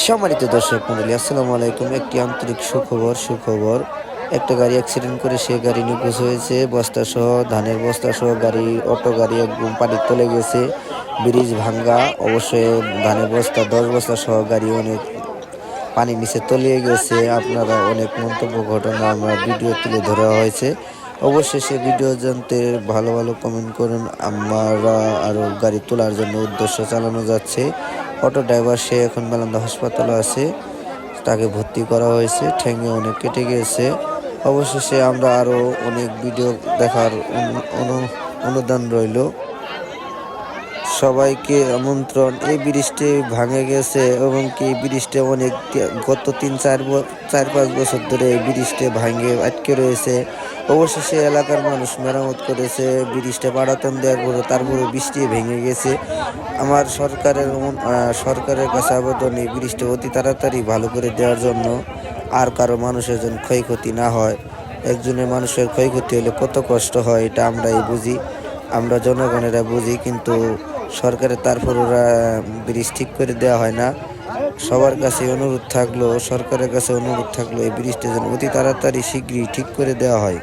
সম্মানিত দর্শক মন্ডলী, আসসালামু আলাইকুম। একটি আন্তরিক সুখবর সুখবর। একটা গাড়ি অ্যাক্সিডেন্ট করে সে গাড়ি নিখোঁজ হয়েছে। বস্তা সহ ধানের বস্তা সহ গাড়ি, অটো গাড়ি একদম পানি তলে গেছে। ব্রিজ ভাঙ্গা, অবশ্যই ধানের বস্তা, দশ বস্তা সহ গাড়ি অনেক পানি নিচে তলিয়ে গেছে। আপনারা অনেক মন্তব্য ঘটনা আমরা ভিডিও তুলে ধরা হয়েছে। অবশ্যই সে ভিডিও জানতে ভালো ভালো কমেন্ট করুন। আমরা আরও গাড়ি তোলার জন্য উদ্দেশ্য চালানো যাচ্ছে। অটো ড্রাইভার, সে এখন মেলান্দা হাসপাতালে আছে। তাকে ভর্তি করা হয়েছে, ঠেঙ্গে অনেক কেটে গিয়েছে। অবশেষে আমরা আরও অনেক ভিডিও দেখার অনু- অনু- অনুদান রইল। সবাইকে আমন্ত্রণ। এই ব্রিজটি ভাঙে গেছে এবং কি ব্রিজটি অনেক। গত তিন, চার চার, পাঁচ বছর ধরে এই ব্রিজটি ভাঙে, আটকে রয়েছে। অবশেষে এলাকার মানুষ মেরামত করেছে। ব্রিজটা পাড়াতন দেওয়ার পরে তারপরে বৃষ্টি ভেঙে গেছে। আমার সরকারের সরকারের কাছে আবেদন, এই ব্রিজটা অতি তাড়াতাড়ি ভালো করে দেওয়ার জন্য আর কারও মানুষের জন্য ক্ষয়ক্ষতি না হয়। একজনের মানুষের ক্ষয়ক্ষতি হলে কত কষ্ট হয়, এটা আমরাই বুঝি। আমরা জনগণেরা বুঝি, কিন্তু সরকারের তারপর ওরা ব্রিজ ঠিক করে দেওয়া হয় না সবার কাছে অনুরোধ থাকল, সরকারের কাছে অনুরোধ থাকল এই ব্রিজটা যেন অতি তাড়াতাড়ি শীঘ্রই ঠিক করে দেওয়া হয়.